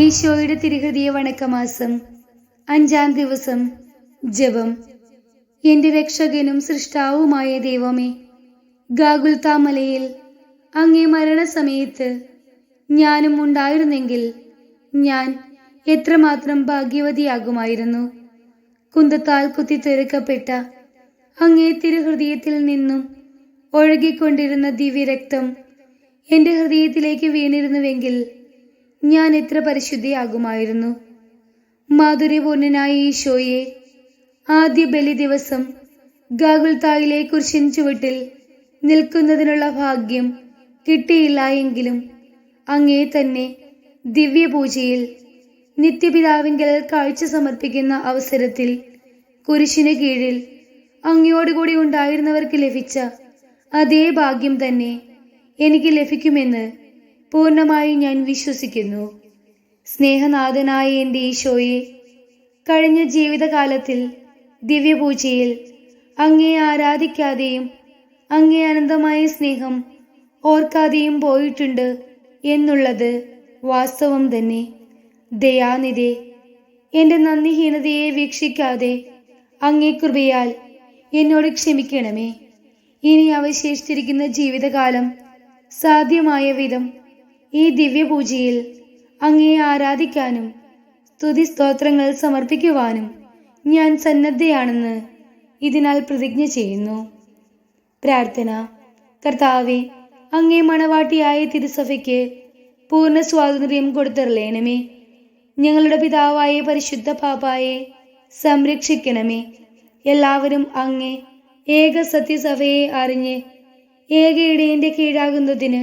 ഈശോയുടെ തിരുഹൃദയ വണക്കമാസം അഞ്ചാം ദിവസം ജപം. എന്റെ രക്ഷകനും സൃഷ്ടാവുമായ ദൈവമേ ഗാഗുൽത്താമലയിൽ അങ്ങേ മരണസമയത്ത് ഞാനും ഉണ്ടായിരുന്നെങ്കിൽ ഞാൻ എത്രമാത്രം ഭാഗ്യവതിയാകുമായിരുന്നു. കുന്തത്താൽ കുത്തിത്തെറുക്കപ്പെട്ട അങ്ങേ തിരുഹൃദയത്തിൽ നിന്നും ഒഴുകിക്കൊണ്ടിരുന്ന ദിവ്യരക്തം എന്റെ ഹൃദയത്തിലേക്ക് വീണിരുന്നുവെങ്കിൽ ഞാൻ എത്ര പരിശുദ്ധിയാകുമായിരുന്നു. മാധുര്യപൂർണനായ ഈശോയെ ആദ്യ ബലി ദിവസം ഗാഗുൽത്തായിലെ കുരിശിൻ ചുവട്ടിൽ നിൽക്കുന്നതിനുള്ള ഭാഗ്യം കിട്ടിയില്ല എങ്കിലും അങ്ങേ തന്നെ ദിവ്യപൂജയിൽ നിത്യപിതാവിങ്കൽ കാഴ്ച സമർപ്പിക്കുന്ന അവസരത്തിൽ കുരിശിന് കീഴിൽ അങ്ങയോടുകൂടി ഉണ്ടായിരുന്നവർക്ക് ലഭിച്ച അതേ ഭാഗ്യം തന്നെ എനിക്ക് ലഭിക്കുമെന്ന് പൂർണമായി ഞാൻ വിശ്വസിക്കുന്നു. സ്നേഹനാഥനായ എന്റെ ഈശോയെ കഴിഞ്ഞ ജീവിതകാലത്തിൽ ദിവ്യപൂജയിൽ അങ്ങേ ആരാധിക്കാതെയും അങ്ങേ അനന്തമായ സ്നേഹം ഓർക്കാതെയും പോയിട്ടുണ്ട് എന്നുള്ളത് വാസ്തവം തന്നെ. ദയാനിധി എന്റെ നന്ദിഹീനതയെ വീക്ഷിക്കാതെ അങ്ങേ കൃപയാൽ എന്നോട് ക്ഷമിക്കണമേ. ഇനി അവശേഷിച്ചിരിക്കുന്ന ജീവിതകാലം സാധ്യമായ വിധം ഈ ദിവ്യപൂജയിൽ അങ്ങയെ ആരാധിക്കാനും സ്തുതി സ്തോത്രങ്ങൾ സമർപ്പിക്കുവാനും ഞാൻ സന്നദ്ധയാണെന്ന് ഇതിനാൽ പ്രതിജ്ഞ ചെയ്യുന്നു. പ്രാർത്ഥന. കർത്താവെ അങ്ങേ മണവാട്ടിയായ തിരുസഭയ്ക്ക് പൂർണ സ്വാതന്ത്ര്യം കൊടുത്തരളയണമേ ഞങ്ങളുടെ പിതാവായ പരിശുദ്ധ പാപ്പായെ സംരക്ഷിക്കണമേ. എല്ലാവരും അങ്ങേ ഏക സത്യസഭയെ അറിഞ്ഞ് ഏക ഇടയന്റെ കീഴാകുന്നതിന്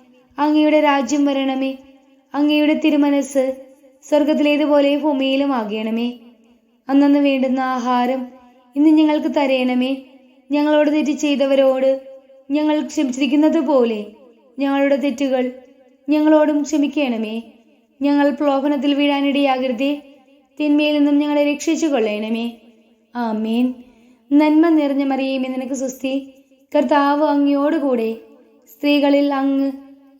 അങ്ങയുടെ രാജ്യം വരണമേ. അങ്ങയുടെ തിരുമനസ് സ്വർഗത്തിലേതുപോലെ ഭൂമിയിലും ആകണമേ. അന്നന്ന് വേണ്ടുന്ന ആഹാരം ഇന്ന് ഞങ്ങൾക്ക് തരയണമേ ഞങ്ങളോട് തെറ്റ് ചെയ്തവരോട് ഞങ്ങൾ ക്ഷമിച്ചിരിക്കുന്നത് പോലെ ഞങ്ങളുടെ തെറ്റുകൾ ഞങ്ങളോടും ക്ഷമിക്കണമേ. ഞങ്ങൾ പ്രലോഭനത്തിൽ വീഴാനിടയാകരുതേ തിന്മയിൽ നിന്നും ഞങ്ങളെ രക്ഷിച്ചു കൊള്ളണമേ. ആമേൻ. നന്മ നിറഞ്ഞ മറിയുമേ നിനക്ക് സുസ്തി. കർത്താവ് അങ്ങയോടുകൂടെ സ്ത്രീകളിൽ അങ്ങ്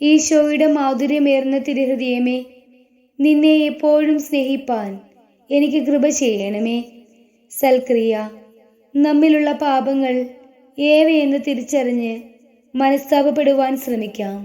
ഈശോയുടെ മാധുര്യമേർന്ന തിരുഹൃദയമേ നിന്നെ എപ്പോഴും സ്നേഹിപ്പാൻ എനിക്ക് കൃപ ചെയ്യണമേ. സൽക്രിയ നമ്മിലുള്ള പാപങ്ങൾ ഏവയെന്ന് തിരിച്ചറിഞ്ഞ് മനസ്താപപ്പെടുവാൻ ശ്രമിക്കാം.